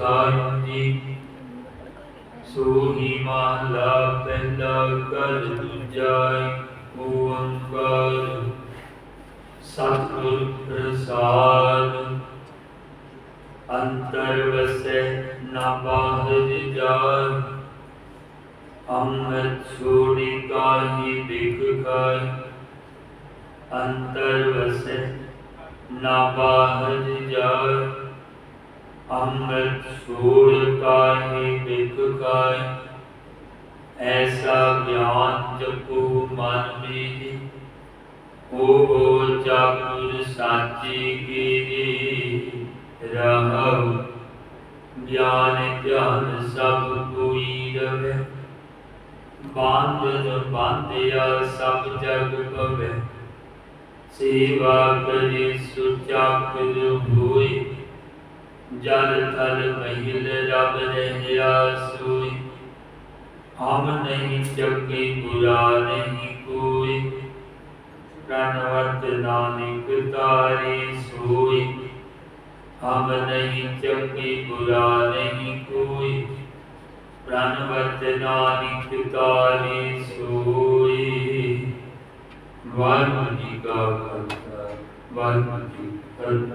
ਸਾਹਿਬ ਜੀ ਸੋਹੀ ਮਹਲਾ ਪਹਿਲਾ ਕਰ ਦੂਜਾ ਓੰਕਾਰ। ਸਤਿਗੁਰ ਪ੍ਰਸਾਦ। ਅੰਤਰ ਵਸੈ ਨਾ ਬਾਹਰ ਜਾਏ। ਅੰਮ੍ਰਿਤ ਛੋੜੀ ਕਾਹੀ ਬਿਖ ਖਾਏ। ਅੰਤਰ ਵਸੈ ਨਾ ਬਾਹਰ ਜਾਏ। ਅੰਮ੍ਰਿਤ ਛੋੜ ਕਾਹੀ ਬਿਖ ਖਾਏ ਐਸਾ ਗਿਆਨ ਜਪੂ ਮਨ ਮੀਹੀ। ਉਹ ਜਾਗੁਰ ਸਾਚੀ ਕੀ ਰਹਉ ਗਿਆਨ ਗਿਆਨ ਸਭ ਕੋਈ ਰਵੇ। ਬਾਂਧਨ ਬਾਂਧਿਆ ਸਭ ਜਗ ਪਵੇ ਸੇਵਾ ਕਰੀ ਸੁਚਾਕ ਹੋਈ ਜਲ ਥਲ ਮਹਿਲ ਰਬ ਰਹਿਆ ਸੋਈ ਹਮ ਨਹੀਂ ਚੱਕੀ ਬੁਰਾ ਨਹੀਂ ਕੋਈ। ਪ੍ਰਣਵਤ ਨਾਨਕ ਤਾਰੇ ਸੋਈ। ਹਮ ਨਹੀਂ ਚੱਕੀ ਬੁਰਾ ਨਹੀਂ ਕੋਈ। ਪ੍ਰਣਵਤ ਨਾਨਕ ਤਾਰੇ ਸੋਈ। ਵਾਹਿਗੁਰੂ ਜੀ ਕਾ ਖਾਲਸਾ, ਵਾਹਿਗੁਰੂ ਜੀ ਕੀ ਫਤਿਹ।